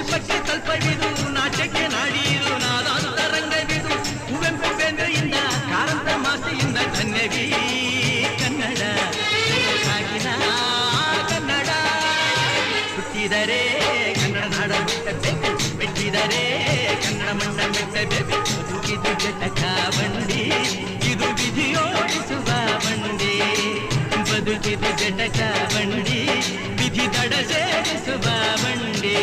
ಶಿಲ್ಪಕ್ಕೆ ತಲ್ಪವಿದು, ನಾಟ್ಯಕ್ಕೆ ನಾಡಿದು ನಾದಾದ ರಂಗವಿದು ಕುವೆಂಪು ಬೇಂದ್ರೆಯಿಂದ ಕಾರಂತ ಮಾತೆಯಿಂದ ಧನ್ಯವೀ ಕನ್ನಡ ಕನ್ನಡ. ಹುಟ್ಟಿದರೆ ಕನ್ನಡ ನಾಡ ಬಿಟ್ಟಬೇಕು, ಬಿಟ್ಟಿದರೆ ಕನ್ನಡ ಮಣ್ಣ ಬಿಟ್ಟಬೇಕು. ಬದುಕಿದು ಜಟಕ ಬಂಡಿ, ಇದು ವಿಧಿಯೋಡಿಸುವ ಬಂಡಿ. ಬದುಕಿದು ಜಟಕ ಬಂಡಿ, ವಿಧಿ ದಡ ಸೇರಿಸುವ ಬಂಡಿ.